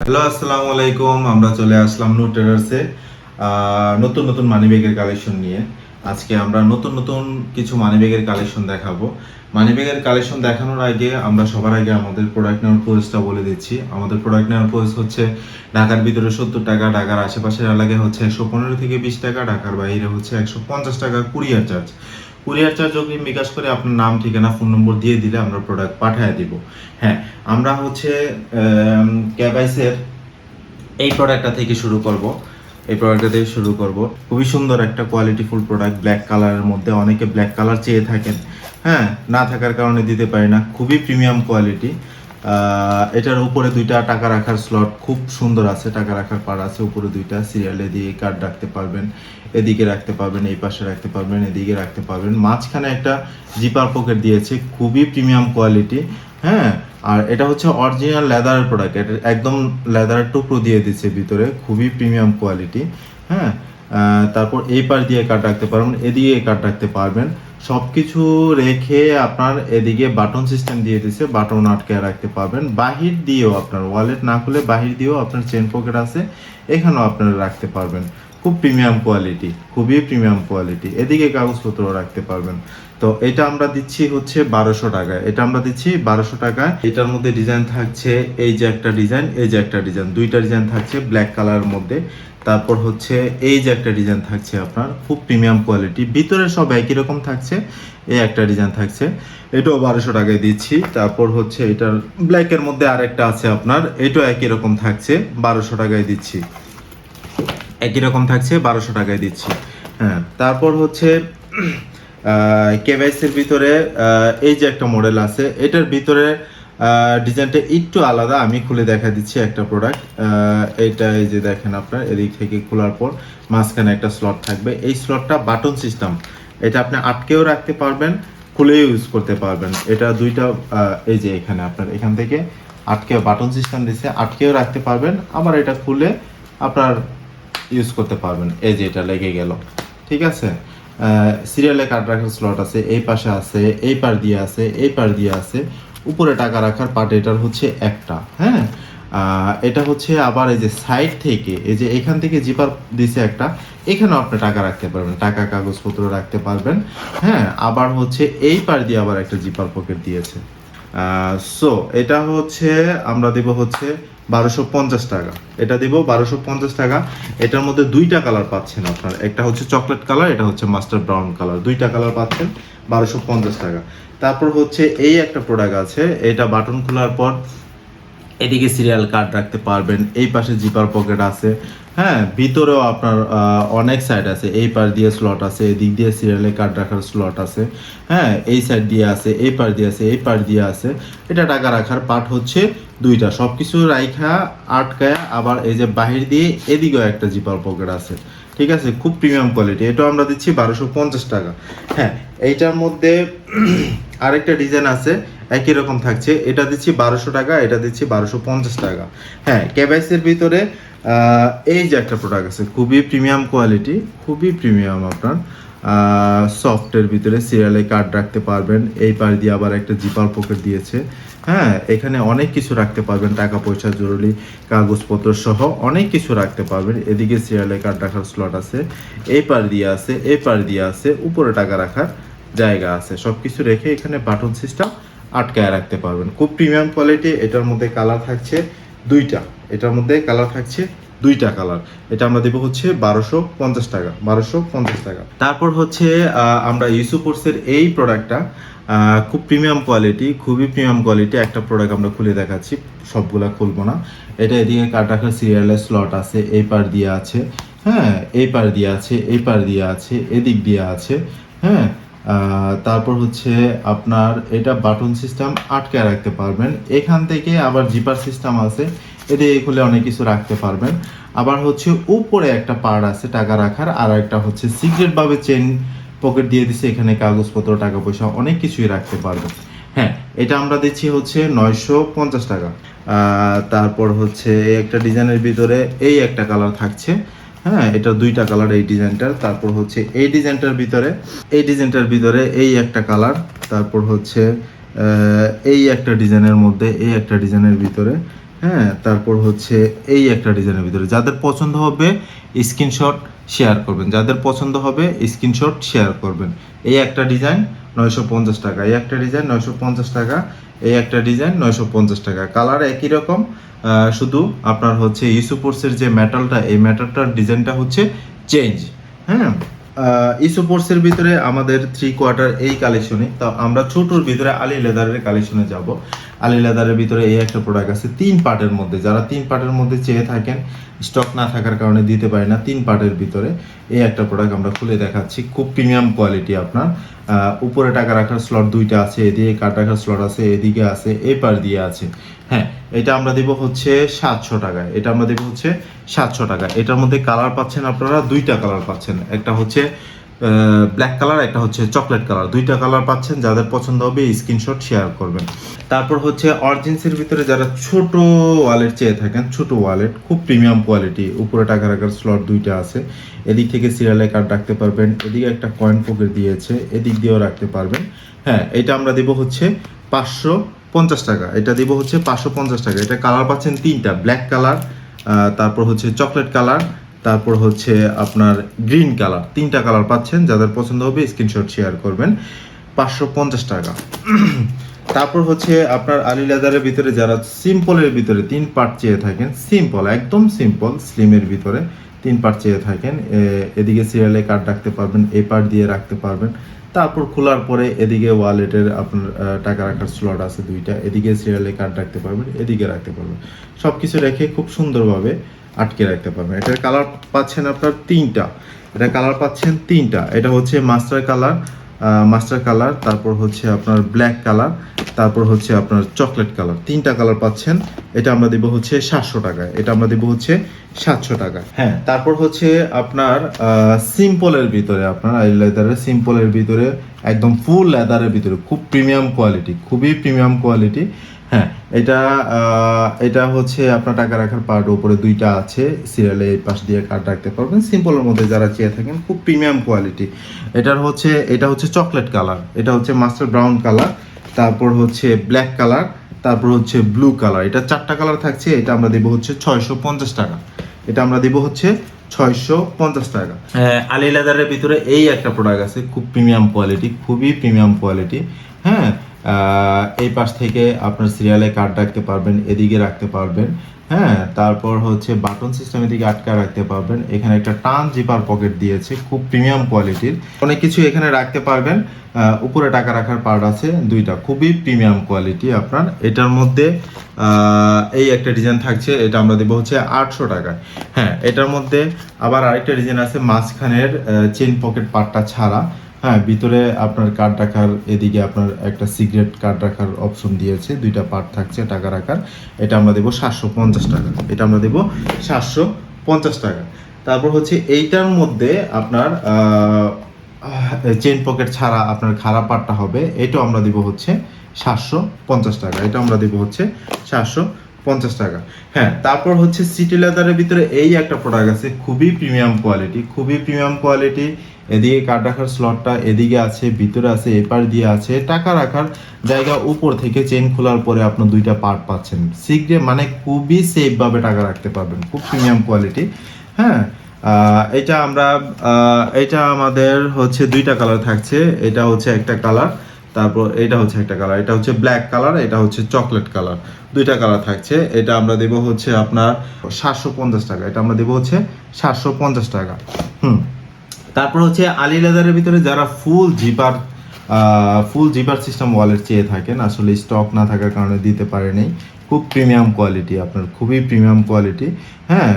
Hello, আসসালামু আলাইকুম। আমরা চলে আসলাম নো ট্রেডার্সে নতুন নতুন মানি মানিব্যাগের কালেকশন নিয়ে। আজকে আমরা নতুন নতুন কিছু মানি মানিব্যাগের কালেকশন দেখাবো। মানি মানিব্যাগের কালেকশন দেখানোর আগে আমরা সবার আগে আমাদের প্রোডাক্ট নেওয়ার প্রসেসটা বলে দিচ্ছি। আমাদের প্রোডাক্ট নেওয়ার প্রসেস হচ্ছে ঢাকার ভিতরে সত্তর টাকা, ঢাকার আশেপাশের এলাকায় হচ্ছে একশো পনেরো থেকে বিশ টাকা, ঢাকার বাইরে হচ্ছে একশো পঞ্চাশ টাকা কুরিয়ার চার্জ কুরিয়ার চার্জ অগ্রিম বিকাশ করে আপনার নাম, ঠিকানা, ফোন নম্বর দিয়ে দিলে আমরা প্রোডাক্ট পাঠিয়ে দিব। হ্যাঁ আমরা হচ্ছে ক্যাবাইসের এই প্রোডাক্টটা থেকে শুরু করব। এই প্রোডাক্টটা থেকে শুরু করব। খুবই সুন্দর একটা কোয়ালিটিফুল প্রোডাক্ট ব্ল্যাক কালারের মধ্যে অনেকে ব্ল্যাক কালার চেয়ে থাকেন। হ্যাঁ না থাকার কারণে দিতে পারি না। খুবই প্রিমিয়াম কোয়ালিটি এটার উপরে দুইটা টাকা রাখার স্লট খুব সুন্দর আছে, টাকা রাখার পার আছে, উপরে দুইটা সিরিয়ালে দিয়ে কার্ড রাখতে পারবেন, এদিকে রাখতে পারবেন, এই পাশে রাখতে পারবেন, এদিকে রাখতে পারবেন। মাঝখানে একটা জিপার পকেট দিয়েছে, খুবই প্রিমিয়াম কোয়ালিটি হ্যাঁ? আর এটা হচ্ছে অরিজিনাল লেদারের প্রোডাক্ট এটা একদম লেদারের টুকরো দিয়ে দিচ্ছে ভিতরে, খুবই প্রিমিয়াম কোয়ালিটি হ্যাঁ? তারপর এই পার দিয়ে কার্ড রাখতে পারবেন, এদিকে কার্ড রাখতে পারবেন। সব কিছু রেখে আপনার এদিকে বাটন সিস্টেম দিয়ে দিছে বাটন আটকে রাখতে পারবেন। বাহির দিয়েও আপনার ওয়ালেট না খুলে বাহির দিয়েও আপনার চেন পকেট আছে, এখানেও আপনারা রাখতে পারবেন। খুব প্রিমিয়াম কোয়ালিটি খুবই প্রিমিয়াম কোয়ালিটি এদিকে কাগজপত্র রাখতে পারবেন। তো এটা আমরা দিচ্ছি হচ্ছে বারোশো টাকায় এটা আমরা দিচ্ছি বারোশো টাকায় এটার মধ্যে ডিজাইন থাকছে এই যে একটা ডিজাইন এই যে একটা ডিজাইন দুইটা ডিজাইন থাকছে ব্ল্যাক কালারের মধ্যে। তারপর হচ্ছে এই যে একটা ডিজাইন থাকছে আপনার, খুব প্রিমিয়াম কোয়ালিটি ভিতরে সব একই রকম থাকছে এই একটা ডিজাইন থাকছে। এটাও বারোশো টাকায় দিচ্ছি। তারপর হচ্ছে এটার ব্ল্যাকের মধ্যে আরেকটা আছে আপনার, এটাও একই রকম থাকছে, বারোশো টাকায় দিচ্ছি। একই রকম থাকছে, বারোশো টাকায় দিচ্ছি। হ্যাঁ তারপর হচ্ছে কেভাইসের ভিতরে এই যে একটা মডেল আছে, এটার ভিতরে ডিজাইনটা একটু আলাদা, আমি খুলে দেখা দিচ্ছি একটা প্রোডাক্ট এটা এই যে দেখেন আপনার, এদিক থেকে খোলার পর মাঝখানে একটা স্লট থাকবে। এই স্লটটা বাটন সিস্টেম এটা আপনি আটকেও রাখতে পারবেন, খুলেও ইউজ করতে পারবেন। এটা দুইটা এই যে এখানে আপনার, এখান থেকে আটকে বাটন সিস্টেম দিচ্ছে আটকেও রাখতে পারবেন, আবার এটা খুলে আপনার ইউজ করতে পারবেন। এই যে এটা লেগে গেল, ঠিক আছে? সিরিয়ালে কার্ড রাখার স্লট আছে, এই পাশে আছে, এই পার দিয়ে আছে, এই পার দিয়ে আছে। উপরে টাকা রাখার পার্ট এটার হচ্ছে একটা হ্যাঁ? এটা হচ্ছে আবার এই যে সাইড থেকে, এই যে এখান থেকে জিপার দিছে একটা, এখানেও আপনি টাকা রাখতে পারবেন, টাকা, কাগজপত্র রাখতে পারবেন হ্যাঁ? আবার হচ্ছে এই পার দিয়ে আবার একটা জিপার পকেট দিয়েছে। সো এটা হচ্ছে, আমরা দেব হচ্ছে বারোশো পঞ্চাশ টাকা। এটা দিব বারোশো পঞ্চাশ টাকা। এটার মধ্যে দুইটা কালার পাচ্ছেন আপনার। একটা হচ্ছে চকলেট কালার, এটা হচ্ছে মাস্টার ব্রাউন কালার। দুইটা কালার পাচ্ছেন বারোশো পঞ্চাশ টাকা। তারপর হচ্ছে এই একটা প্রোডাক্ট আছে। এটা বাটন খোলার পর এদিকে সিরিয়াল কার্ড রাখতে পারবেন। এই পাশে জিপার পকেট আছে। হ্যাঁ ভিতরেও আপনার অনেক সাইড আছে। এই পার দিয়ে স্লট আছে, এদিক দিয়ে সিরিয়ালে কার্ড রাখার স্লট আছে। হ্যাঁ এই সাইড দিয়ে আছে, এই পার দিয়ে আছে, এই পার দিয়ে আছে। এটা টাকা রাখার পার্ট হচ্ছে দুইটা। সব কিছু রাইখা, আটকায় আবার এই যে বাহির দিয়ে এদিকেও একটা জিপার পকেট আছে। ঠিক আছে? খুব প্রিমিয়াম কোয়ালিটি এটা আমরা দিচ্ছি বারোশো পঞ্চাশ টাকা। হ্যাঁ এইটার মধ্যে আরেকটা ডিজাইন আছে। একই রকম থাকছে। এটা দিচ্ছি বারোশো টাকা, এটা দিচ্ছি বারোশো পঞ্চাশ টাকা। হ্যাঁ কেবাইসের ভিতরে এই যে একটা প্রোডাক্ট আছে, খুবই প্রিমিয়াম কোয়ালিটি খুবই প্রিমিয়াম আপনার সফটের ভিতরে সিরিয়ালে কার্ড রাখতে পারবেন। এই পার দিয়ে আবার একটা জিপার পকেট দিয়েছে। হ্যাঁ এখানে অনেক কিছু রাখতে পারবেন, টাকা পয়সা জরুরি, কাগজপত্র সহ অনেক কিছু রাখতে পারবেন। এদিকে সিরিয়ালে কার্ড রাখার স্লট আছে, এই পার দিয়ে আছে, এই পার দিয়ে আছে, উপরে টাকা রাখার জায়গা আছে। সব কিছু রেখে এখানে বাটন সিস্টেম আটকায় রাখতে পারবেন। খুব প্রিমিয়াম কোয়ালিটি এটার মধ্যে কালার থাকছে দুইটা। এটার মধ্যে কালার থাকছে দুইটা কালার এটা আমরা দেবো হচ্ছে বারোশো পঞ্চাশ টাকা, বারোশো পঞ্চাশ টাকা। তারপর হচ্ছে আমরা ইউসুপোর্সের এই প্রোডাক্টটা খুব প্রিমিয়াম কোয়ালিটি খুবই প্রিমিয়াম কোয়ালিটি একটা প্রোডাক্ট আমরা খুলে দেখাচ্ছি। সবগুলা খুলবো না। এটা এদিকে কাট রাখার সিরিয়ালের স্লট আছে, এই পার দিয়ে আছে হ্যাঁ এই পার দিয়ে আছে, এই পার দিয়ে আছে, এদিক দিয়ে আছে হ্যাঁ। তারপর হচ্ছে আপনার এটা বাটন সিস্টেম আটকে রাখতে পারবেন। এখান থেকে আবার জিপার সিস্টেম আছে এদিকে খুলে অনেক কিছু রাখতে পারবেন। আবার হচ্ছে উপরে একটা পার্ট আছে টাকা রাখার, আর একটা হচ্ছে সিক্রেট ভাবে চেন পকেট দিয়ে দিছে, এখানে কাগজপত্র, টাকা পয়সা, অনেক কিছুই রাখতে পারবেন। হ্যাঁ এটা আমরা দিচ্ছি হচ্ছে নয়শো পঞ্চাশ টাকা। তারপর হচ্ছে একটা ডিজাইনের ভিতরে এই একটা কালার থাকছে। হ্যাঁ এটা দুইটা কালার এই ডিজাইনটার তারপর হচ্ছে এই ডিজাইনটার ভিতরে, এই ডিজাইনটার ভিতরে এই একটা কালার তারপর হচ্ছে এই একটা ডিজাইনের মধ্যে এই একটা ডিজাইনের ভিতরে হ্যাঁ তারপর হচ্ছে এই একটা ডিজাইনের ভিতরে। যাদের পছন্দ হবে স্ক্রিনশট শেয়ার করবেন। যাদের পছন্দ হবে স্ক্রিনশট শেয়ার করবেন। এই একটা ডিজাইন নয়শো পঞ্চাশ টাকা, এই একটা ডিজাইন নয়শো পঞ্চাশ টাকা এই একটা ডিজাইন নয়শো পঞ্চাশ টাকা। কালার একই রকম শুধু আপনার হচ্ছে ইসুপোর্সের যে ম্যাটালটা এই ম্যাটালটার ডিজাইনটা হচ্ছে চেঞ্জ হ্যাঁ? ইসোপোর্টসের ভিতরে আমাদের থ্রি কোয়ার্টার এই কালেকশনে তো আমরা ছোটোর ভিতরে আলি লেদারের কালেকশনে যাব। আলি লেদারের ভিতরে এই একটা প্রোডাক্ট আছে তিন পার্টের মধ্যে। যারা তিন পার্টের মধ্যে চেয়ে থাকেন স্টক না থাকার কারণে দিতে পারি না, তিন পার্টের ভিতরে এই একটা প্রোডাক্ট আমরা খুলে দেখাচ্ছি। খুব প্রিমিয়াম কোয়ালিটি আপনার। উপরে টাকা রাখার স্লট দুইটা আছে, এদিকে কার্ড রাখার স্লট আছে, এদিকে আছে এই পার দিয়ে আছে। হ্যাঁ এটা আমরা দেব হচ্ছে সাতশো টাকায়। এটা আমরা দেব হচ্ছে সাতশো টাকা। এটার মধ্যে কালার পাচ্ছেন আপনারা দুইটা কালার পাচ্ছেন। একটা হচ্ছে ব্ল্যাক কালার একটা হচ্ছে চকলেট কালার দুইটা কালার পাচ্ছেন, যাদের পছন্দ হবে স্ক্রিনশট শেয়ার করবেন। তারপর হচ্ছে অরজিন্সের ভিতরে যারা ছোট ওয়ালেট চেয়ে থাকেন, ছোট ওয়ালেট খুব প্রিমিয়াম কোয়ালিটি উপরে টাকা রাখার স্লট দুইটা আছে। এদিক থেকে সিরিয়ালে কার্ড রাখতে পারবেন, এদিকে একটা কয়েন পকেট দিয়েছে, এদিক দিয়েও রাখতে পারবেন। হ্যাঁ এটা আমরা দেব হচ্ছে পাঁচশো পঞ্চাশ টাকা। এটা দিব হচ্ছে পাঁচশো পঞ্চাশ টাকা। এটা কালার পাচ্ছেন তিনটা ব্ল্যাক কালার তারপর হচ্ছে চকলেট কালার তারপর হচ্ছে আপনার গ্রিন কালার তিনটা কালার পাচ্ছেন, যাদের পছন্দ হবে স্ক্রিনশট শেয়ার করবেন। পাঁচশো পঞ্চাশ টাকা। তারপর হচ্ছে আপনার আলি লেদারের ভিতরে যারা সিম্পলের ভিতরে তিন পার্ট চেয়ে থাকেন সিম্পল একদম সিম্পল স্লিমের ভিতরে তিন পার্ট চেয়ে থাকেন। এদিকে সিরিয়ালে কার্ড রাখতে পারবেন এই পার্ট দিয়ে রাখতে পারবেন। তারপর খোলার পরে এদিকে ওয়ালেটের আপনার টাকা রাখার স্লট আছে দুইটা। এদিকে সিরিয়ালে কার্ড রাখতে পারবেন, এদিকে রাখতে পারবেন। সব কিছু রেখে খুব সুন্দরভাবে আটকে রাখতে পারবেন। এটার কালার পাচ্ছেন আপনার তিনটা। এটা কালার পাচ্ছেন তিনটা। এটা হচ্ছে মাস্টার কালার মাস্টার কালার, তারপর হচ্ছে আপনার ব্ল্যাক কালার, তারপর হচ্ছে আপনার চকলেট কালার। তিনটা কালার পাচ্ছেন। এটা আমরা দেবো হচ্ছে সাতশো টাকায় এটা আমরা দেবো হচ্ছে সাতশো টাকা। হ্যাঁ তারপর হচ্ছে আপনার সিম্পলের ভিতরে আপনার আই লেদারের সিম্পলের ভিতরে, একদম ফুল লেদারের ভিতরে, খুব প্রিমিয়াম কোয়ালিটি, খুবই প্রিমিয়াম কোয়ালিটি। হ্যাঁ এটা এটা হচ্ছে আপনার টাকা রাখার পার্ট উপরে দুইটা আছে। সিরিয়ালে এই পাশ দিয়ে কার্ড রাখতে পারবেন। সিম্পলের মধ্যে যারা চেয়ে থাকেন, খুব প্রিমিয়াম কোয়ালিটি এটার হচ্ছে, এটা হচ্ছে চকলেট কালার এটা হচ্ছে মাস্টার ব্রাউন কালার তারপর হচ্ছে ব্ল্যাক কালার তারপর হচ্ছে ব্লু কালার এটা চারটা কালার থাকছে। এটা আমরা দেবো হচ্ছে ছয়শো পঞ্চাশ টাকা। এটা আমরা দেবো হচ্ছে ছয়শো পঞ্চাশ টাকা। আলি লেদারের ভিতরে এই একটা প্রোডাক্ট আছে। খুব প্রিমিয়াম কোয়ালিটি খুবই প্রিমিয়াম কোয়ালিটি হ্যাঁ এই পাশ থেকে আপনার সিরিয়ালে কার্ড রাখতে পারবেন, এদিকে রাখতে পারবেন হ্যাঁ? তারপর হচ্ছে বাটন সিস্টেম এদিকে আটকা রাখতে পারবেন। এখানে একটা টান জিপার পকেট দিয়েছে, খুব প্রিমিয়াম কোয়ালিটির অনেক কিছু এখানে রাখতে পারবেন উপরে টাকা রাখার পার্ট আছে, দুইটা খুবই প্রিমিয়াম কোয়ালিটি আপনার। এটার মধ্যে এই একটা ডিজাইন থাকছে, এটা আমরা দেবো হচ্ছে আটশো টাকা। হ্যাঁ এটার মধ্যে আবার আরেকটা ডিজাইন আছে, মাঝখানের চেন পকেট পার্টটা ছাড়া। হ্যাঁ ভিতরে আপনার কার্ড রাখার, এদিকে আপনার একটা সিগারেট কার্ড রাখার অপশন দিয়েছে, দুইটা পার্ট থাকছে টাকা রাখার এটা আমরা দেবো সাতশো পঞ্চাশ টাকা। এটা আমরা দেবো সাতশো পঞ্চাশ টাকা। তারপর হচ্ছে এইটার মধ্যে আপনার চেন পকেট ছাড়া আপনার খারাপ পার্টটা হবে, এটাও আমরা দিব হচ্ছে সাতশো পঞ্চাশ টাকা। এটা আমরা দিব হচ্ছে সাতশো পঞ্চাশ টাকা। হ্যাঁ তারপর হচ্ছে সিটি লেদারের ভিতরে এই একটা প্রোডাক্ট আছে, খুবই প্রিমিয়াম কোয়ালিটি খুবই প্রিমিয়াম কোয়ালিটি এদিকে কার্ড রাখার স্লটটা এদিকে আছে, ভিতরে আছে, এপার দিয়ে আছে। টাকা রাখার জায়গা উপর থেকে চেন খোলার পরে আপনার দুইটা পার্ট পাচ্ছেন। সিগ্রে মানে খুবই সেফ ভাবে টাকা রাখতে পারবেন, খুব প্রিমিয়াম কোয়ালিটি হ্যাঁ এটা আমরা এটা আমাদের হচ্ছে দুইটা কালার থাকছে। এটা হচ্ছে একটা কালার তারপর এটা হচ্ছে একটা কালার এটা হচ্ছে ব্ল্যাক কালার এটা হচ্ছে চকলেট কালার দুইটা কালার থাকছে, এটা আমরা দেব হচ্ছে আপনার সাতশো পঞ্চাশ টাকা, এটা আমরা দেব হচ্ছে সাতশো পঞ্চাশ টাকা। হুম, তারপর হচ্ছে আলি লেদারের ভিতরে যারা full zipper full zipper system wallet চেয়ে থাকেন, আসলে স্টক না থাকার কারণে দিতে পারেনি। খুব প্রিমিয়াম কোয়ালিটি আপনার খুবই প্রিমিয়াম কোয়ালিটি হ্যাঁ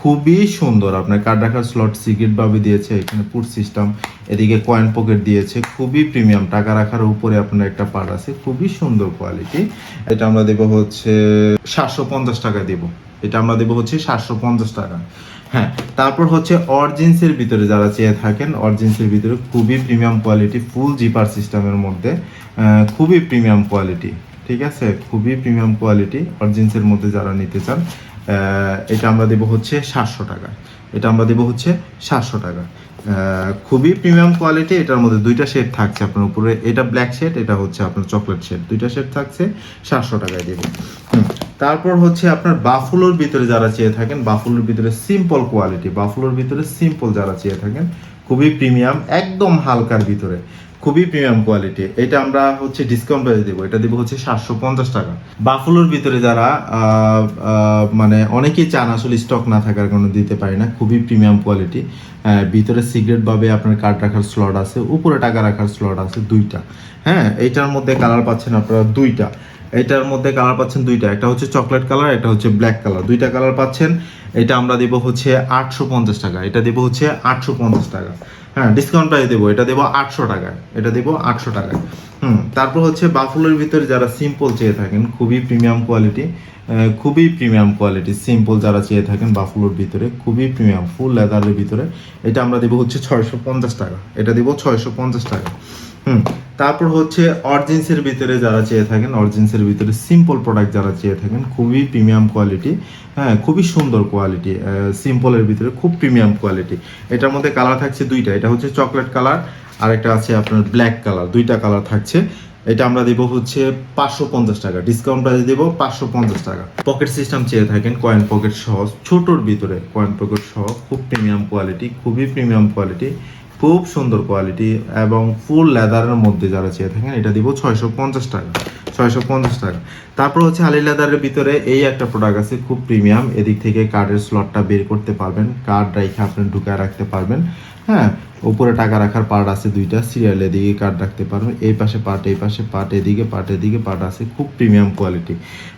খুবই সুন্দর। আপনার কার্ড রাখার স্লট সিগারেট ভাবে দিয়েছে, এখানে পুট সিস্টেম এদিকে কয়েন পকেট দিয়েছে, খুবই প্রিমিয়াম টাকা রাখার উপরে আপনার একটা পার্ট আছে, খুবই সুন্দর কোয়ালিটি এটা আমরা দেবো হচ্ছে সাতশো পঞ্চাশ টাকা দেবো। এটা আমরা দেবো হচ্ছে সাতশো পঞ্চাশ টাকা। হ্যাঁ তারপর হচ্ছে অরজিন্সের ভিতরে যারা চেয়ে থাকেন অরজিন্সের ভিতরে খুবই প্রিমিয়াম কোয়ালিটি ফুল জিপার সিস্টেমের মধ্যে খুবই প্রিমিয়াম কোয়ালিটি ঠিক আছে? খুবই প্রিমিয়াম কোয়ালিটি অরজিন্সের মধ্যে যারা নিতে চান এটা আমরা দেবো হচ্ছে সাতশো টাকা। এটা আমরা দেবো হচ্ছে সাতশো টাকা। খুবই প্রিমিয়াম কোয়ালিটি এটার মধ্যে দুইটা শেড থাকছে আপনার উপরে। এটা ব্ল্যাক শেড এটা হচ্ছে আপনার চকলেট শেড দুইটা শেড থাকছে সাতশো টাকায় দেবো। তারপর হচ্ছে আপনার বাফুলোর ভিতরে যারা চেয়ে থাকেন, বাফুলোর ভিতরে সিম্পল কোয়ালিটি বাফুলোর ভিতরে সিম্পল যারা চেয়ে থাকেন, খুবই প্রিমিয়াম একদম হালকার ভিতরে। খুবই প্রিমিয়াম কোয়ালিটি এটা আমরা হচ্ছে ডিসকাউন্ট প্রাইসে দেবো। এটা দেবো হচ্ছে সাতশো পঞ্চাশ টাকা। বাফুলোর ভিতরে যারা মানে অনেকেই চান আসলে স্টক না থাকার কারণে দিতে পারি না। খুবই প্রিমিয়াম কোয়ালিটি ভিতরে সিগারেট ভাবে আপনার কার্ড রাখার স্লট আছে। উপরে টাকা রাখার স্লট আছে দুইটা। হ্যাঁ এইটার মধ্যে কালার পাচ্ছেন আপনারা দুইটা। এটার মধ্যে কালার পাচ্ছেন দুইটা। একটা হচ্ছে চকলেট কালার একটা হচ্ছে ব্ল্যাক কালার দুইটা কালার পাচ্ছেন। এটা আমরা দেবো হচ্ছে আটশো পঞ্চাশ টাকা। এটা দেবো হচ্ছে আটশো পঞ্চাশ টাকা। হ্যাঁ ডিসকাউন্ট প্রাইস দেবো। এটা দেবো আটশো টাকায় এটা দেবো আটশো টাকায় হুম, তারপর হচ্ছে বাফুলোর ভিতরে যারা সিম্পল চেয়ে থাকেন, খুবই প্রিমিয়াম কোয়ালিটি খুবই প্রিমিয়াম কোয়ালিটি সিম্পল যারা চেয়ে থাকেন বাফুলোর ভিতরে, খুবই প্রিমিয়াম ফুল লেদারের ভিতরে, এটা আমরা দেবো হচ্ছে ছয়শো পঞ্চাশ টাকা। এটা দেবো ছয়শো পঞ্চাশ টাকা। হুম। তারপর হচ্ছে অরজিন্সের ভিতরে যারা চেয়ে থাকেন অরজিন্সের ভিতরে সিম্পল প্রোডাক্ট যারা চেয়ে থাকেন, খুবই প্রিমিয়াম কোয়ালিটি হ্যাঁ খুবই সুন্দর কোয়ালিটি সিম্পলের ভিতরে খুব প্রিমিয়াম কোয়ালিটি এটার মধ্যে কালার থাকছে দুইটা, এটা হচ্ছে চকলেট কালার আর একটা আছে আপনার ব্ল্যাক কালার দুইটা কালার থাকছে। এটা আমরা দেবো হচ্ছে পাঁচশো পঞ্চাশ টাকা ডিসকাউন্ট প্রাইসে দেবো পাঁচশো পঞ্চাশ টাকা। পকেট সিস্টেম চেয়ে থাকেন কয়েন পকেট সহ, ছোটোর ভিতরে কয়েন পকেট সহ, খুব প্রিমিয়াম কোয়ালিটি খুবই প্রিমিয়াম কোয়ালিটি খুব সুন্দর কোয়ালিটি এবং ফুল লেদারের মধ্যে যারা চেয়ে থাকেন, এটা দিব ছয়শো পঞ্চাশ টাকা, ছয়শো পঞ্চাশ টাকা। তারপর হচ্ছে আলি লেদারের ভিতরে এই একটা প্রোডাক্ট আছে, খুব প্রিমিয়াম এদিক থেকে কার্ডের স্লটটা বের করতে পারবেন কার্ড রেখে আপনি ঢুকায় রাখতে পারবেন। হ্যাঁ ওপরে টাকা রাখার পার্ট আছে দুইটা সিরিয়াল এদিকে কার্ড রাখতে পারবেন এই পাশে পার্ট এই পাশে পার্ট এদিকে পার্ট এদিকে পার্ট আছে, খুব প্রিমিয়াম কোয়ালিটি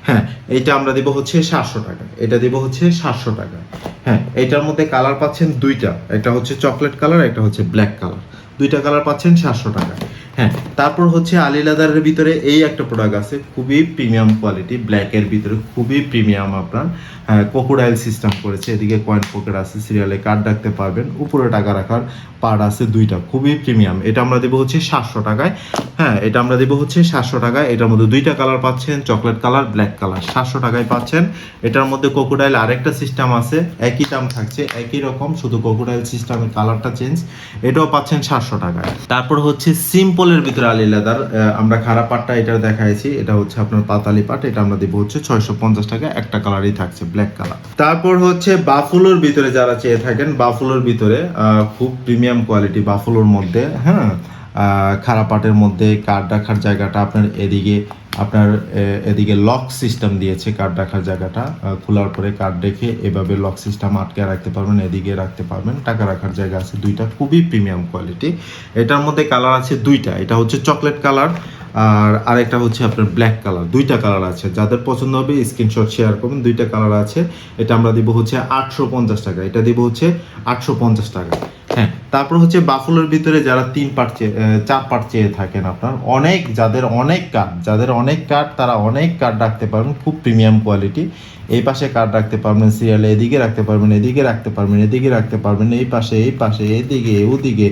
হ্যাঁ এটা আমরা দেবো হচ্ছে সাতশো টাকা, এটা দিব হচ্ছে সাতশো টাকা। হ্যাঁ এটার মধ্যে কালার পাচ্ছেন দুইটা, একটা হচ্ছে চকলেট কালার একটা হচ্ছে ব্ল্যাক কালার দুইটা কালার পাচ্ছেন সাতশো টাকা। হ্যাঁ। তারপর হচ্ছে আলি লাদারের ভিতরে এই একটা প্রোডাক্ট আছে, খুবই প্রিমিয়াম কোয়ালিটি ব্ল্যাকের ভিতরে খুবই প্রিমিয়াম আপনার। হ্যাঁ কোকোডাইল সিস্টেম করেছে, এদিকে কয়েন পকেট আছে সিরিয়ালে কার্ড রাখতে পারবেন, উপরে টাকা রাখার পার্ট আছে দুইটা, খুবই প্রিমিয়াম এটা আমরা দেবো হচ্ছে সাতশো টাকায়। হ্যাঁ এটা আমরা দেবো হচ্ছে সাতশো টাকায়। এটার মধ্যে দুইটা কালার পাচ্ছেন চকলেট কালার ব্ল্যাক কালার সাতশো টাকায় পাচ্ছেন। এটার মধ্যে কোকোডাইল আরেকটা সিস্টেম আছে, একই দাম থাকছে, একই রকম, শুধু কোকোডাইল সিস্টেমের কালারটা চেঞ্জ এটাও পাচ্ছেন সাতশো টাকায়। তারপর হচ্ছে সিম্পলের ভিতরে আলি লেদার আমরা খারাপ পাটটা এটা দেখাইছি। এটা হচ্ছে আপনার পাতালি পাট, এটা আমরা দেবো হচ্ছে ছয়শো পঞ্চাশ টাকা একটা কালারই থাকছে ব্ল্যাক কালার তারপর হচ্ছে বাফুলোর ভিতরে যারা চেয়ে থাকেন, বাফুলোর ভিতরে খুব প্রিমিয়াম কোয়ালিটি বাফুলোর মধ্যে হ্যাঁ? খারাপ পাটের মধ্যে কার্ড রাখার জায়গাটা আপনার এদিকে আপনার এদিকে লক সিস্টেম দিয়েছে কার্ড রাখার জায়গাটা। খোলার পরে কার্ড রেখে এভাবে লক সিস্টেম আটকে রাখতে পারবেন, এদিকে রাখতে পারবেন। টাকা রাখার জায়গা আছে, দুইটা খুবই প্রিমিয়াম কোয়ালিটি এটার মধ্যে কালার আছে দুইটা, এটা হচ্ছে চকলেট কালার আর আরেকটা হচ্ছে আপনার ব্ল্যাক কালার দুইটা কালার আছে, যাদের পছন্দ হবে স্ক্রিনশট শেয়ার করবেন, দুইটা কালার আছে। এটা আমরা দিব হচ্ছে আটশো পঞ্চাশ টাকা, এটা দিব হচ্ছে আটশো পঞ্চাশ টাকা। তারপর হচ্ছে বাফুলের ভিতরে যারা তিন পার্ট চার পার্ট চেয়ে থাকেন আপনার, অনেক যাদের অনেক কার্ড যাদের অনেক কার্ড তারা অনেক কার্ড রাখতে পারবেন, খুব প্রিমিয়াম কোয়ালিটি এই পাশে কার্ড রাখতে পারবেন সিরিয়ালে এদিকে রাখতে পারবেন, এদিকে রাখতে পারবেন, এদিকে রাখতে পারবেন, এই পাশে এই পাশে, এদিকে, ওদিকে।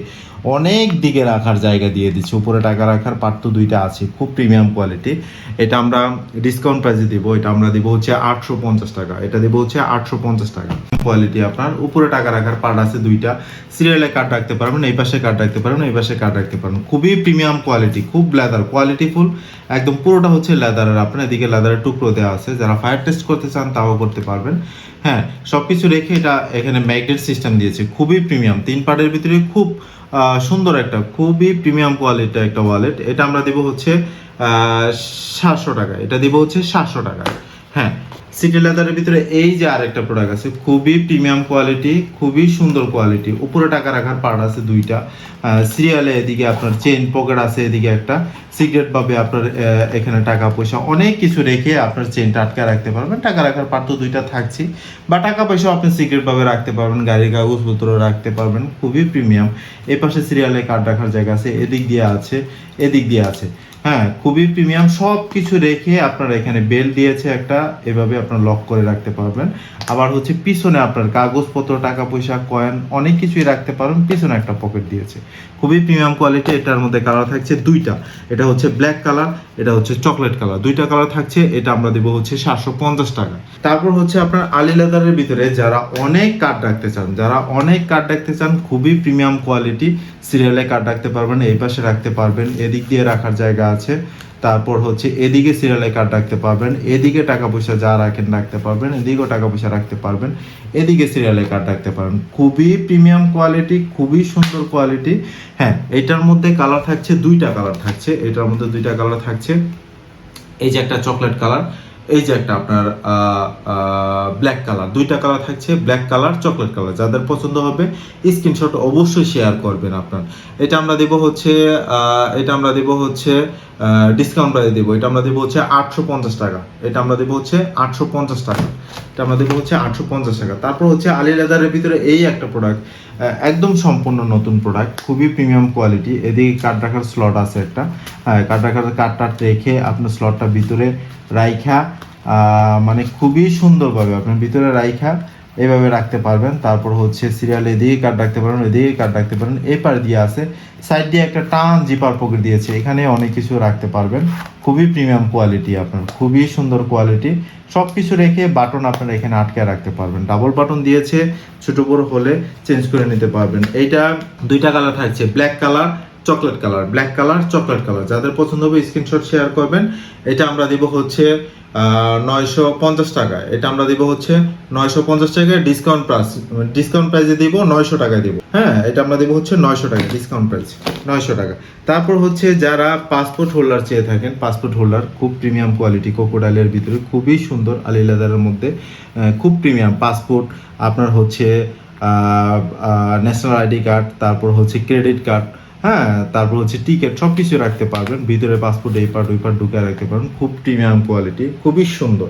অনেক দিকে রাখার জায়গা দিয়ে দিচ্ছে। উপরে টাকা রাখার পার্ট তো দুইটা আছে, খুব প্রিমিয়াম কোয়ালিটি এটা আমরা ডিসকাউন্ট প্রাইসে দিব, এটা আমরা দিব হচ্ছে আটশো পঞ্চাশ টাকা। এটা দিব হচ্ছে আটশো পঞ্চাশ টাকা। কোয়ালিটি আপনার, উপরে টাকা রাখার পার্ট আছে দুইটা। সিরিয়ালে কার্ড রাখতে পারবেন, এই পাশে কার্ড রাখতে পারবেন, এই পাশে কার্ড রাখতে পারবেন। খুবই প্রিমিয়াম কোয়ালিটি খুব লেদার কোয়ালিটি ফুল একদম পুরোটা হচ্ছে লেদারের আপনার এদিকে লেদারের টুকরো দেওয়া আছে। যারা ফায়ার টেস্ট করতে চান, তাও করতে পারবেন। হ্যাঁ সবকিছু রেখে এটা এখানে ম্যাগনেট সিস্টেম দিয়েছে। খুবই প্রিমিয়াম তিন পার্টের ভিতরে খুব সুন্দর একটা, খুবই প্রিমিয়াম কোয়ালিটির একটা ওয়ালেট এটা আমরা দিব হচ্ছে সাতশো টাকা। এটা দিব হচ্ছে সাতশো টাকা হ্যাঁ সিটি লেদারের ভিতরে এই যে আরেকটা প্রোডাক্ট আছে, খুবই প্রিমিয়াম কোয়ালিটি খুবই সুন্দর কোয়ালিটি উপরে টাকা রাখার পার্ট আছে দুইটা। সিরিয়ালে এদিকে আপনার চেন পকেট আছে এদিকে একটা। সিগারেট ভাবে আপনার এখানে টাকা পয়সা অনেক কিছু রেখে আপনার চেনটা আটকে রাখতে পারবেন। টাকা রাখার পার্ট তো দুইটা থাকছে। বা টাকা পয়সা আপনি সিগারেট ভাবে রাখতে পারবেন, গাড়ির কাগজপত্র রাখতে পারবেন। খুবই প্রিমিয়াম এই পাশে সিরিয়ালে কার্ড রাখার জায়গা আছে, এদিক দিয়ে আছে, এদিক দিয়ে আছে। হ্যাঁ খুবই প্রিমিয়াম সব কিছু রেখে আপনারা এখানে বেল দিয়েছে একটা, এভাবে আপনার লক করে রাখতে পারবেন। আবার হচ্ছে পিছনে আপনার কাগজপত্র টাকা পয়সা কয়েন অনেক কিছুই রাখতে পারবেন, পিছনে একটা পকেট দিয়েছে। খুবই প্রিমিয়াম কোয়ালিটি এটার মধ্যে কালার থাকছে দুইটা। এটা হচ্ছে ব্ল্যাক কালার এটা হচ্ছে চকলেট কালার দুইটা কালার থাকছে, এটা আমরা দেবো হচ্ছে সাতশো পঞ্চাশ টাকা। তারপর হচ্ছে আপনার আলি লেদারের ভিতরে যারা অনেক কার্ড রাখতে চান, যারা অনেক কার্ড রাখতে চান, খুবই প্রিমিয়াম কোয়ালিটি সিরিয়ালে কার্ড রাখতে পারবেন, এই পাশে রাখতে পারবেন, এদিক দিয়ে রাখার জায়গা আছে। তারপর হচ্ছে এদিকে সিরিয়ালে কার্ড রাখতে পারবেন, এদিকে টাকা পয়সা যা রাখেন রাখতে পারবেন, এদিকেও টাকা পয়সা রাখতে পারবেন, এদিকে সিরিয়ালে কার্ড রাখতে পারবেন। খুবই প্রিমিয়াম কোয়ালিটি খুবই সুন্দর কোয়ালিটি হ্যাঁ এটার মধ্যে কালার থাকছে দুইটা কালার থাকছে, এটার মধ্যে দুইটা কালার থাকছে। এই যে একটা চকলেট কালার এই যে একটা আপনার ব্ল্যাক কালার দুইটা কালার থাকছে ব্ল্যাক কালার চকলেট কালার যাদের পছন্দ হবে স্ক্রিনশট অবশ্যই শেয়ার করবেন আপনার। এটা আমরা দেব হচ্ছে এটা আমরা দেব হচ্ছে ডিসকাউন্ট প্রাইস দেবো। এটা আমরা দেবো হচ্ছে আটশো পঞ্চাশ টাকা। এটা আমরা দেবো হচ্ছে আটশো পঞ্চাশ টাকা। এটা আমরা দেবো হচ্ছে আটশো পঞ্চাশ টাকা। তারপর হচ্ছে আলি লেদারের ভিতরে এই একটা প্রোডাক্ট একদম সম্পূর্ণ নতুন প্রোডাক্ট খুবই প্রিমিয়াম কোয়ালিটি এদিকে কার্ড রাখার স্লট আছে একটা। হ্যাঁ কার্ড রাখার কার্ডটা রেখে আপনার স্লটটা ভিতরে রাইখা মানে খুবই সুন্দরভাবে, আপনার ভিতরে রাইখা এইভাবে রাখতে পারবেন। তারপর হচ্ছে সিরিয়াল এদিকে কার্ড রাখতে পারেন এদিকে কার্ড রাখতে পারেন। এই পার দিয়ে আছে। সাইড দিয়ে একটা টান জিপার পকেট দিয়েছে। এখানে অনেক কিছু রাখতে পারবেন। খুবই প্রিমিয়াম কোয়ালিটি আপনার। খুবই সুন্দর কোয়ালিটি সব কিছু রেখে বাটন আপনারা এখানে আটকে রাখতে পারবেন। ডাবল বাটন দিয়েছে। ছোট বড় হলে চেঞ্জ করে নিতে পারবেন। এইটা দুইটা কালার থাকছে। Black colour chocolate colour black colour chocolate colour যাদের পছন্দ হবে স্ক্রিনশট শেয়ার করবেন। এটা আমরা দিব হচ্ছে নয়শো পঞ্চাশ টাকা। এটা আমরা দিব হচ্ছে নয়শো পঞ্চাশ টাকায় ডিসকাউন্ট প্রাইস ডিসকাউন্ট প্রাইসে দিব, নয়শো টাকায় দিব। হ্যাঁ এটা আমরা দিব হচ্ছে নয়শো টাকা ডিসকাউন্ট প্রাইস নয়শো টাকা। তারপর হচ্ছে যারা পাসপোর্ট হোল্ডার চেয়ে থাকেন পাসপোর্ট হোল্ডার খুব প্রিমিয়াম কোয়ালিটি কোকোডাইলের ভিতরে, খুবই সুন্দর আলি লেদারের মধ্যে খুব প্রিমিয়াম পাসপোর্ট আপনার হচ্ছে ন্যাশনাল আইডি কার্ড তারপর হচ্ছে ক্রেডিট কার্ড হ্যাঁ তারপর হচ্ছে টিকিট সব কিছু রাখতে পারবেন। ভিতরে পাসপোর্ট এই পার্ট ওই পার্ট ঢুকে রাখতে পারবেন। খুব প্রিমিয়াম কোয়ালিটি খুবই সুন্দর।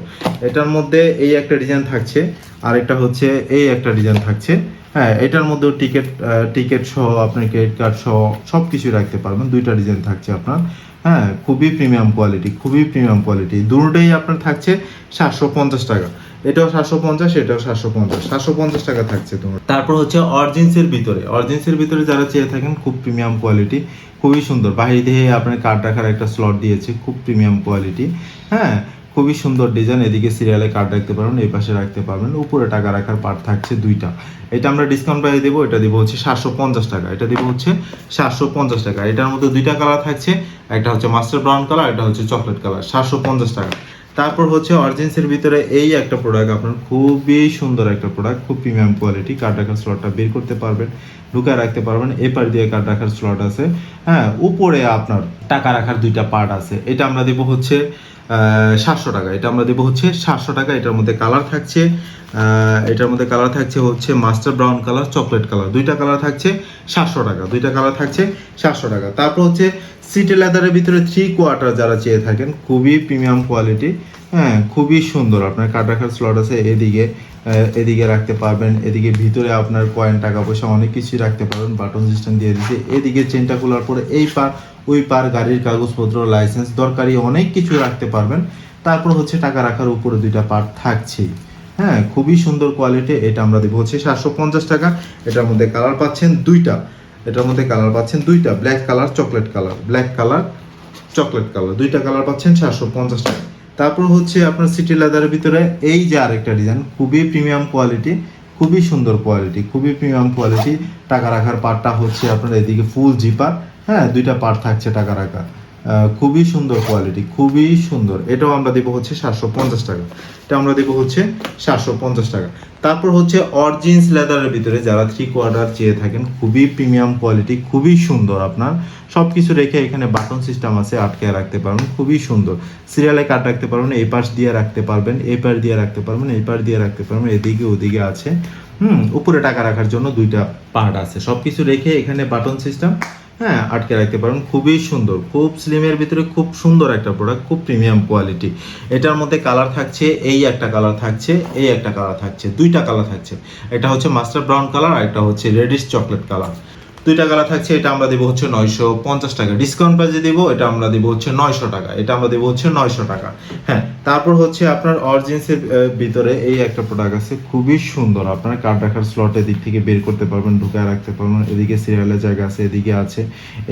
এটার মধ্যে এই একটা ডিজাইন থাকছে আর একটা হচ্ছে এই একটা ডিজাইন থাকছে। হ্যাঁ এটার মধ্যেও টিকিট টিকিট সহ আপনার ক্রেডিট কার্ড সহ সব কিছু রাখতে পারবেন। দুইটা ডিজাইন থাকছে আপনার। হ্যাঁ খুবই প্রিমিয়াম কোয়ালিটি খুবই প্রিমিয়াম কোয়ালিটি দুটোই আপনার থাকছে সাতশো পঞ্চাশ টাকা। এটাও সাতশো পঞ্চাশ, এটাও সাতশো পঞ্চাশ। সাতশো পঞ্চাশ টাকা থাকছে তোমার। তারপর হচ্ছে অরিজিন্সের ভিতরে। অরিজিন্সের ভিতরে যারা চেয়ে থাকেন, খুব প্রিমিয়াম কোয়ালিটি খুবই সুন্দর। বাহির দিয়ে আপনার কার্ড রাখার একটা স্লট দিয়েছে, খুব প্রিমিয়াম কোয়ালিটি হ্যাঁ খুবই সুন্দর ডিজাইন এদিকে সিরিয়ালে কার্ড রাখতে পারবেন, এই পাশে রাখতে পারবেন। উপরে টাকা রাখার পার্ট থাকছে দুইটা। এটা আমরা ডিসকাউন্ট প্রাইস দেবো, এটা দিব হচ্ছে সাতশো পঞ্চাশ টাকা। এটা দিব হচ্ছে সাতশো পঞ্চাশ টাকা। এটার মধ্যে দুইটা কালার থাকছে। একটা হচ্ছে মাস্টার ব্রাউন কালার একটা হচ্ছে চকলেট কালার সাতশো পঞ্চাশ টাকা। তারপর হচ্ছে অরিজিন্সের ভিতরে এই একটা প্রোডাক্ট আপনার খুবই সুন্দর একটা প্রোডাক্ট খুব প্রিমিয়াম কোয়ালিটি কার্ড রাখার স্লটটা বের করতে পারবেন, ঢুকায় রাখতে পারবেন, এপার দিয়ে কার্ড রাখার স্লট আছে। হ্যাঁ উপরে আপনার টাকা রাখার দুইটা পার্ট আছে। এটা আমরা দেবো হচ্ছে সাতশো টাকা। এটা আমরা দেবো হচ্ছে সাতশো টাকা। এটার মধ্যে কালার থাকছে এটার মধ্যে কালার থাকছে হচ্ছে master brown colour chocolate colour দুইটা কালার থাকছে সাতশো টাকা। দুইটা কালার থাকছে সাতশো টাকা। তারপর হচ্ছে সিটি লেদারের ভিতরে থ্রি কোয়ার্টার যারা চেয়ে থাকেন, খুবই প্রিমিয়াম কোয়ালিটি হ্যাঁ খুবই সুন্দর। আপনার কার্ড রাখার স্লট আছে এদিকে এদিকে রাখতে পারবেন, এদিকে ভিতরে আপনার কয়েন টাকা পয়সা, অনেক কিছুই রাখতে পারবেন বাটন সিস্টেম দিয়ে দিচ্ছে এদিকে চেনটা খোলার পরে এই পার, ওই পার গাড়ির কাগজপত্র লাইসেন্স দরকারি অনেক কিছু রাখতে পারবেন। তারপর হচ্ছে টাকা রাখার উপরে দুইটা পার্ট থাকছেই হ্যাঁ খুবই সুন্দর কোয়ালিটি এটা আমরা দেবো হচ্ছে সাতশো পঞ্চাশ টাকা। এটার মধ্যে কালার পাচ্ছেন দুইটা। এটার মধ্যে কালার পাচ্ছেন দুইটা black colour chocolate colour black colour chocolate colour দুইটা কালার পাচ্ছেন চারশো পঞ্চাশ টাকা। তারপর হচ্ছে আপনার সিটি লেদারের ভিতরে এই যে আরেকটা ডিজাইন খুবই প্রিমিয়াম কোয়ালিটি খুবই সুন্দর কোয়ালিটি খুবই প্রিমিয়াম কোয়ালিটি টাকা রাখার পার্টটা হচ্ছে আপনার এদিকে ফুল জিপার হ্যাঁ দুইটা পার্ট থাকছে টাকা রাখার। খুবই সুন্দর কোয়ালিটি খুবই সুন্দর। এটাও আমরা দেবো হচ্ছে সাতশো পঞ্চাশ টাকা। এটা আমরা দেবো হচ্ছে সাতশো পঞ্চাশ টাকা। তারপর হচ্ছে অরজিন্স লেদারের ভিতরে যারা থ্রি কোয়ার্টার চেয়ে থাকেন, খুবই প্রিমিয়াম কোয়ালিটি খুবই সুন্দর আপনার। সব কিছু রেখে এখানে বাটন সিস্টেম আছে, আটকে রাখতে পারবেন, খুবই সুন্দর। সিরিয়ালে কাট রাখতে পারবেন, এই পাশ দিয়ে রাখতে পারবেন, এই পাশ দিয়ে রাখতে পারবেন, এই পাশ দিয়ে রাখতে পারবেন, এদিকে ওদিকে আছে। হুম, উপরে টাকা রাখার জন্য দুইটা পার্ট আছে। সব কিছু রেখে এখানে বাটন সিস্টেম হ্যাঁ আটকে রাখতে পারেন। খুবই সুন্দর। খুব স্লিমের ভিতরে খুব সুন্দর একটা প্রোডাক্ট খুব প্রিমিয়াম কোয়ালিটি এটার মধ্যে কালার থাকছে, এই একটা কালার থাকছে, এই একটা কালার থাকছে, দুইটা কালার থাকছে। এটা হচ্ছে মাস্টার ব্রাউন কালার আর একটা হচ্ছে রেডিশ চকলেট কালার দুইটা কালার থাকছে, এটা আমরা দিব হচ্ছে নয়শো পঞ্চাশ টাকা। ডিসকাউন্ট প্রাইসে দিব, এটা আমরা দিব হচ্ছে নয়শো টাকা। এটা আমরা দিব হচ্ছে নয়শো টাকা। হ্যাঁ তারপর হচ্ছে আপনার অরিজিন্সের ভিতরে এই একটা প্রোডাক্ট আছে, খুবই সুন্দর। আপনার কার্ড রাখার স্লটের দিক থেকে বের করতে পারবেন, ঢুকায় রাখতে পারবেন। এদিকে সিরিয়ালের জায়গা আছে, এদিকে আছে।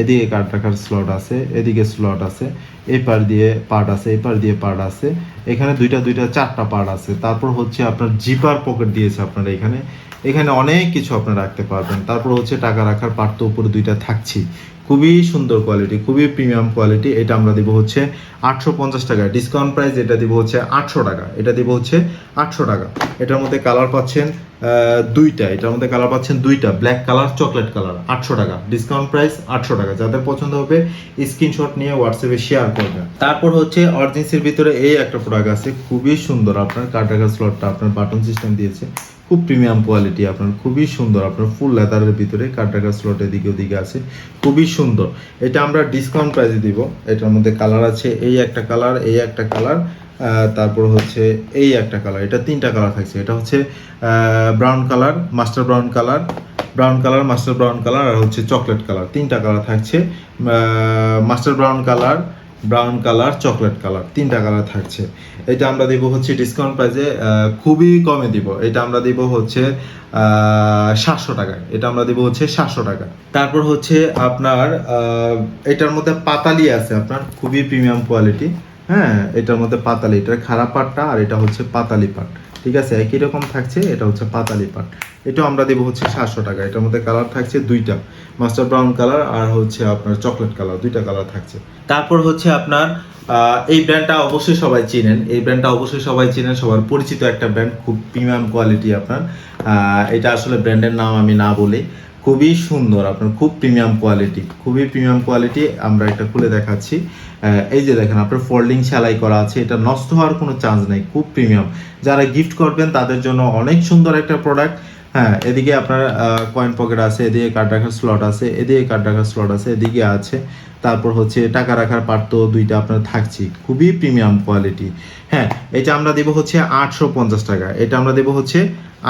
এদিকে কার্ড রাখার স্লট আছে, এদিকে স্লট আছে। এই পার দিয়ে পার্ট আছে, এই পার দিয়ে পার্ট আছে। এখানে দুইটা দুইটা, চারটা পার্ট আছে। তারপর হচ্ছে আপনার জিপার পকেট দিয়েছে আপনার এখানে। এখানে অনেক কিছু আপনারা রাখতে পারবেন। তারপর হচ্ছে টাকা রাখার পার্ট তো উপরে দুইটা থাকছি। খুবই সুন্দর কোয়ালিটি খুবই প্রিমিয়াম কোয়ালিটি এটা আমরা দিব হচ্ছে আটশো পঞ্চাশ টাকা। ডিসকাউন্ট প্রাইস এটা দিব হচ্ছে আটশো টাকা। এটা দিব হচ্ছে আটশো টাকা। এটার মধ্যে কালার পাচ্ছেন দুইটা। এটার মধ্যে কালার পাচ্ছেন দুইটা। ব্ল্যাক কালার চকলেট কালার আটশো টাকা। ডিসকাউন্ট প্রাইস আটশো টাকা। যাদের পছন্দ হবে স্ক্রিনশট নিয়ে হোয়াটসঅ্যাপে শেয়ার করবেন তারপর হচ্ছে অরিজিন্সের ভিতরে এই একটা প্রোডাক্ট আছে। খুবই সুন্দর। আপনার রাখার স্লটটা আপনার বাটন সিস্টেম দিয়েছে। খুব প্রিমিয়াম কোয়ালিটি আপনার খুবই সুন্দর। আপনার ফুল লেদারের ভিতরে রাখার স্লট এদিকে ওদিকে আছে, খুবই সুন্দর। এটা আমরা ডিসকাউন্ট প্রাইসে দিব। এটার মধ্যে কালার আছে এই একটা কালার এই একটা কালার তারপর হচ্ছে এই একটা কালার এটা তিনটা কালার থাকছে। এটা হচ্ছে brown colour master brown colour brown colour master brown colour আর হচ্ছে চকলেট কালার তিনটা কালার থাকছে master brown colour brown colour, chocolate colour, তিনটা কালার থাকছে। এটা আমরা দিব হচ্ছে ডিসকাউন্ট প্রাইসে খুবই কমে দিব। এটা আমরা দিব হচ্ছে সাতশো টাকা এটা আমরা দিব হচ্ছে সাতশো টাকা তারপর হচ্ছে আপনার এটার মধ্যে পাতালি আছে আপনার, খুবই প্রিমিয়াম কোয়ালিটি হ্যাঁ এটার মধ্যে পাতালি। এটার খারাপ পাটটা আর এটা হচ্ছে পাতালি পাট। ঠিক আছে? একই রকম থাকছে, এটা হচ্ছে পাতালি পাট। এটাও আমরা দেবো হচ্ছে সাতশো টাকা। এটার মধ্যে কালার থাকছে দুইটা। মাস্টার ব্রাউন কালার আর হচ্ছে আপনার চকলেট কালার, দুইটা কালার থাকছে। তারপর হচ্ছে আপনার এই ব্র্যান্ডটা অবশ্যই সবাই চিনেন। এই ব্র্যান্ডটা অবশ্যই সবাই চিনেন। সবার পরিচিত একটা ব্র্যান্ড খুব প্রিমিয়াম কোয়ালিটি আপনার। এটা আসলে ব্র্যান্ডের নাম আমি না বলি। খুবই সুন্দর, আপনার খুব প্রিমিয়াম কোয়ালিটি খুবই প্রিমিয়াম কোয়ালিটি আমরা এটা খুলে দেখাচ্ছি। এই যে দেখেন, আপনার ফোল্ডিং সেলাই করা আছে, এটা নষ্ট হওয়ার কোনো চান্স নেই, খুব প্রিমিয়াম যারা গিফট করবেন তাদের জন্য অনেক সুন্দর একটা প্রোডাক্ট হ্যাঁ এদিকে আপনার কয়েন পকেট আছে, এদিকে কার্ড রাখার স্লট আছে, এদিকে কার্ড রাখার স্লট আছে, এদিকে আছে। তারপর হচ্ছে টাকা রাখার পার্ট তো দুইটা আপনার থাকছি খুবই প্রিমিয়াম কোয়ালিটি হ্যাঁ এটা আমরা দেবো হচ্ছে আটশো পঞ্চাশ টাকা। এটা আমরা দেবো হচ্ছে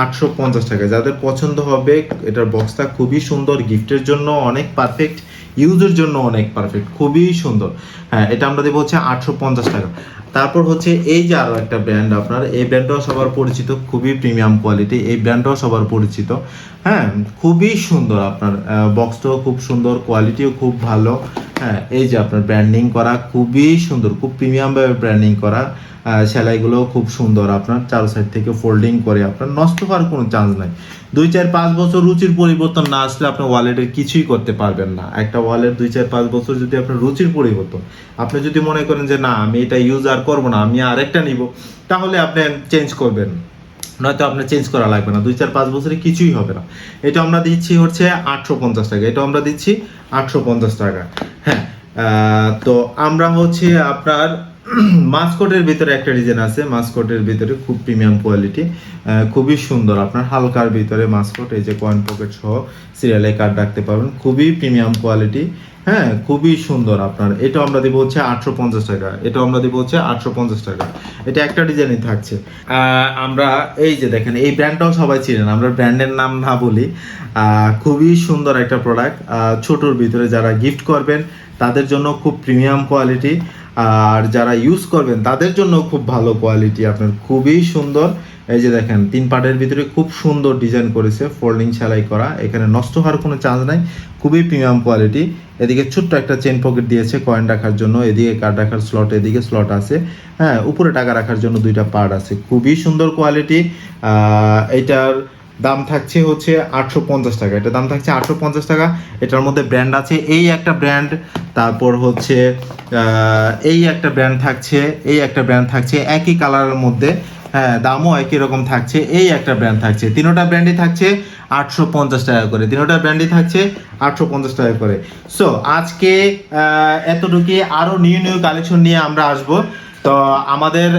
আটশো পঞ্চাশ টাকা। যাদের পছন্দ হবে, এটার বক্সটা খুবই সুন্দর গিফটের জন্য অনেক পারফেক্ট ইউজের জন্য অনেক পারফেক্ট খুবই সুন্দর। হ্যাঁ এটা আমরা দেবো হচ্ছে আটশো পঞ্চাশ টাকা। তারপর হচ্ছে এই যে আরও একটা ব্র্যান্ড আপনার, এই ব্র্যান্ডটাও সবার পরিচিত, খুবই প্রিমিয়াম কোয়ালিটি এই ব্র্যান্ডটাও সবার পরিচিত। হ্যাঁ খুবই সুন্দর আপনার বক্সটাও খুব সুন্দর কোয়ালিটিও খুব ভালো। হ্যাঁ এই যে আপনার ব্র্যান্ডিং করা, খুবই সুন্দর, খুব প্রিমিয়ামভাবে ব্র্যান্ডিং করা সেলাইগুলোও খুব সুন্দর আপনার, চার সাইড থেকে ফোল্ডিং করে আপনার, নষ্ট হওয়ার কোনো চান্স নাই। দুই চার পাঁচ বছর রুচির পরিবর্তন না আসলে আপনি ওয়ালেটের কিছুই করতে পারবেন না। একটা ওয়ালেট দুই চার পাঁচ বছর যদি আপনার রুচির পরিবর্তন, আপনি যদি মনে করেন যে, না, আমি এটা ইউজ আর করব না, আমি আরেকটা নিব, তাহলে আপনি চেঞ্জ করবেন। নয়তো আপনার চেঞ্জ করা লাগবে না, দুই চার পাঁচ বছরে কিছুই হবে না। এটা আমরা দিচ্ছি হচ্ছে আটশো পঞ্চাশ টাকা, এটা আমরা দিচ্ছি আটশো পঞ্চাশ টাকা। হ্যাঁ তো আমরা হচ্ছে আপনার মাস্কটের ভিতরে একটা ডিজাইন আছে, মাস্কটের ভিতরে খুব প্রিমিয়াম কোয়ালিটি খুবই সুন্দর। আপনার হালকার ভিতরে মাস্কট, এই যে কয়েন পকেট সহ সিরিয়ালে কার্ড রাখতে পারবেন। খুবই প্রিমিয়াম কোয়ালিটি হ্যাঁ খুবই সুন্দর আপনার। এটা আমরা দিব হচ্ছে আটশো পঞ্চাশ টাকা। এটা আমরা দিব হচ্ছে আটশো পঞ্চাশ টাকা। এটা একটা ডিজাইনই থাকছে। আমরা এই যে দেখেন, এই ব্র্যান্ডটাও সবাই চিনেন, আমরা ব্র্যান্ডের নাম না বলি। খুবই সুন্দর একটা প্রোডাক্ট ছোটোর ভিতরে যারা গিফট করবেন, তাদের জন্য খুব প্রিমিয়াম কোয়ালিটি আর যারা ইউজ করবেন, তাদের জন্য খুব ভালো কোয়ালিটি আপনার খুবই সুন্দর। এই যে দেখেন, তিন পার্টের ভিতরে খুব সুন্দর ডিজাইন করেছে ফোল্ডিং সেলাই করা। এখানে নষ্ট হওয়ার কোনো চান্স নাই, খুবই প্রিমিয়াম কোয়ালিটি এদিকে ছোট্ট একটা চেন পকেট দিয়েছে কয়েন রাখার জন্য। এদিকে কার্ড রাখার স্লট এদিকে স্লট আছে। হ্যাঁ উপরে টাকা রাখার জন্য দুইটা পার্ট আছে। খুবই সুন্দর কোয়ালিটি এটার দাম থাকছে হচ্ছে আটশো পঞ্চাশ টাকা। এটা দাম থাকছে আটশো পঞ্চাশ টাকা। এটার মধ্যে ব্র্যান্ড আছে এই একটা ব্র্যান্ড তারপর হচ্ছে এই একটা ব্র্যান্ড থাকছে এই একটা ব্র্যান্ড থাকছে একই কালারের মধ্যে হ্যাঁ দামও একই রকম থাকছে এই একটা ব্র্যান্ড থাকছে। তিনোটা ব্র্যান্ডই থাকছে আটশো পঞ্চাশ টাকা করে। তিনোটা ব্র্যান্ডই থাকছে আটশো পঞ্চাশ টাকা করে। সো আজকে আহ, এতটুকুই। আরও নিউ নিউ কালেকশন নিয়ে আমরা আসব। তো আমাদের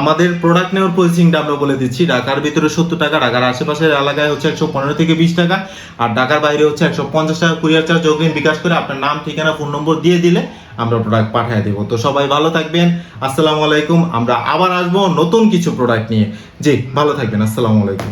আমাদের প্রোডাক্ট নেওয়ার পজিশনটা আমরা বলে দিচ্ছি। ঢাকার ভিতরে সত্তর টাকা, ঢাকার আশেপাশের এলাকায় হচ্ছে একশো পনেরো থেকে বিশ টাকা, আর ঢাকার বাইরে হচ্ছে একশো পঞ্চাশ টাকা। কুরিয়ার চার্জ অগ্রিম বিকাশ করে আপনার নাম, ঠিকানা ফোন নম্বর দিয়ে দিলে আমরা প্রোডাক্ট পাঠিয়ে দেবো। তো সবাই ভালো থাকবেন, আসসালামু আলাইকুম। আমরা আবার আসব নতুন কিছু প্রোডাক্ট নিয়ে। জি, ভালো থাকবেন, আসসালামু আলাইকুম।